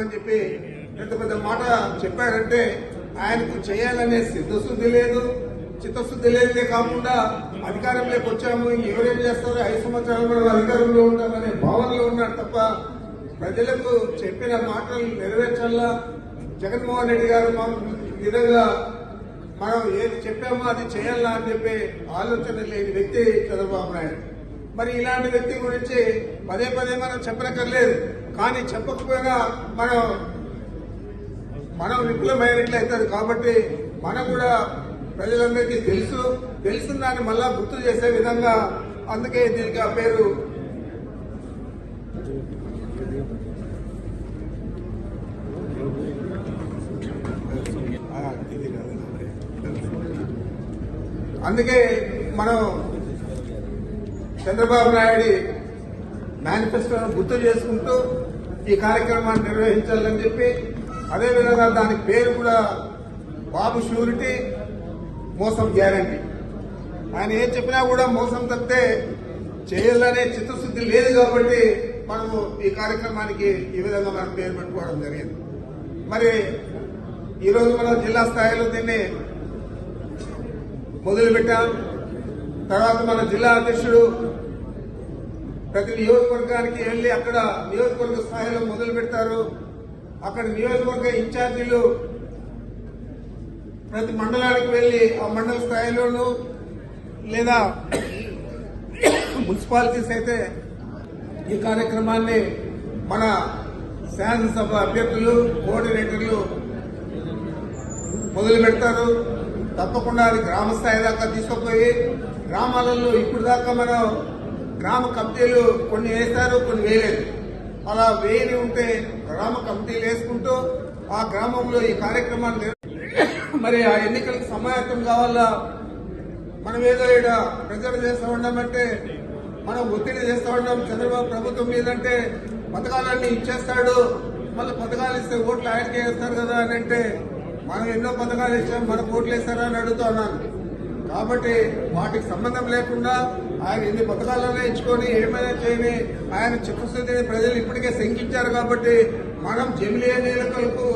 చేస్తామని చెప్పి పెద్ద పెద్ద మాట చెప్పారంటే ఆయనకు చేయాలనే సిద్ధశుద్ధి లేదు చిత్తశుద్ధి లేదే కాకుండా అధికారంలోకి వచ్చాము ఎవరేం చేస్తారు ఐదు సంవత్సరాలు కూడా అధికారంలో ఉంటామనే భావనలో ఉన్నాడు తప్ప ప్రజలకు చెప్పిన మాటలు నెరవేర్చాలా జగన్మోహన్ రెడ్డి గారు మా విధంగా మనం ఏది చెప్పామో అది చేయాలా అని చెప్పి ఆలోచన లేని వ్యక్తి చంద్రబాబు నాయుడు. మరి ఇలాంటి వ్యక్తి గురించి పదే పదే మనం చెప్పనక్కర్లేదు. కానీ చెప్పకపోయినా మనం మనం విఫలమైనట్లయితుంది కాబట్టి మనం కూడా ప్రజలందరికీ తెలుసు. తెలిసిన దాన్ని మళ్ళా గుర్తు చేసే విధంగా అందుకే దీనికి ఆ పేరు. అందుకే మనం చంద్రబాబు నాయుడు మేనిఫెస్టోను గుర్తు చేసుకుంటూ ఈ కార్యక్రమాన్ని నిర్వహించాలని చెప్పి అదేవిధంగా దానికి పేరు కూడా బాబు షూరిటీ మోసం గ్యారంటీ. ఆయన ఏం చెప్పినా కూడా మోసం తప్పితే చేయాలనే చిత్తశుద్ధి లేదు కాబట్టి మనము ఈ కార్యక్రమానికి ఈ విధంగా మనం పేరు పెట్టుకోవడం జరిగింది. మరి ఈరోజు మనం జిల్లా స్థాయిలో దీన్ని మొదలుపెట్టాం. తర్వాత మన జిల్లా అధ్యక్షుడు ప్రతి నియోజకవర్గానికి వెళ్ళి అక్కడ నియోజకవర్గ స్థాయిలో మొదలు పెడతారు. అక్కడ నియోజకవర్గ ఇన్ఛార్జీలు ప్రతి మండలానికి వెళ్ళి ఆ మండల స్థాయిలోనూ లేదా మున్సిపాలిటీస్ అయితే ఈ కార్యక్రమాన్ని మన శాసనసభ అభ్యర్థులు కోఆర్డినేటర్లు మొదలు పెడతారు. తప్పకుండా అది గ్రామ స్థాయి దాకా తీసుకుపోయి గ్రామాలలో ఇప్పుడు దాకా మనం గ్రామ కమిటీలు కొన్ని వేస్తారు కొన్ని వేయలేదు. అలా వేయని ఉంటే గ్రామ కమిటీలు వేసుకుంటూ ఆ గ్రామంలో ఈ కార్యక్రమాన్ని మరి ఆ ఎన్నికలకు సమాయత్తం కావాలా? మనం ఏదో ఇక్కడ ప్రజలు చేస్తూ ఉన్నామంటే మనం ఒత్తిడి చేస్తా ఉన్నాం. చంద్రబాబు ప్రభుత్వం మీదంటే పథకాలన్నీ ఇచ్చేస్తాడు. మళ్ళీ పథకాలు ఇస్తే ఓట్లు ఆయనకే వేస్తారు కదా అని అంటే మనం ఎన్నో పథకాలు ఇచ్చాం మనకు ఓట్లు వేస్తారా అని అడుగుతున్నాను కాబట్టి వాటికి సంబంధం లేకుండా ఆయన ఎన్ని పథకాలనే ఎంచుకొని ఏమైనా చేయని ఆయన చిత్తశుద్ధిని ప్రజలు ఇప్పటికే శంకించారు కాబట్టి మనం జమిలీ ఎన్నికలకు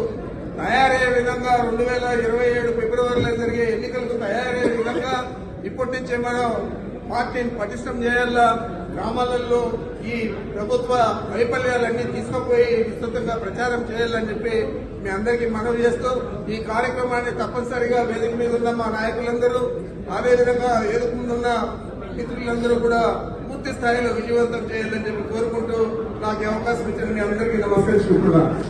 తయారయ్యే విధంగా రెండు వేల ఇరవై ఏడు ఫిబ్రవరిలో జరిగే ఎన్నికలకు తయారయ్యే విధంగా ఇప్పటి నుంచే మనం పార్టీని పటిష్టం చేయాలా? గ్రామాలలో ఈ ప్రభుత్వ వైఫల్యాలన్నీ తీసుకుపోయి విస్తృతంగా ప్రచారం చేయాలని చెప్పి మీ అందరికీ మనవి చేస్తూ ఈ కార్యక్రమాన్ని తప్పనిసరిగా వేదిక మీద ఉన్న మా నాయకులందరూ అదేవిధంగా వేదిక ముందున్న మిత్రులందరూ కూడా పూర్తి స్థాయిలో విజయవంతం చేయాలని చెప్పి కోరుకుంటూ నాకు అవకాశం ఇచ్చిన మీ అందరికీ నమస్కరించుకుంటున్నాను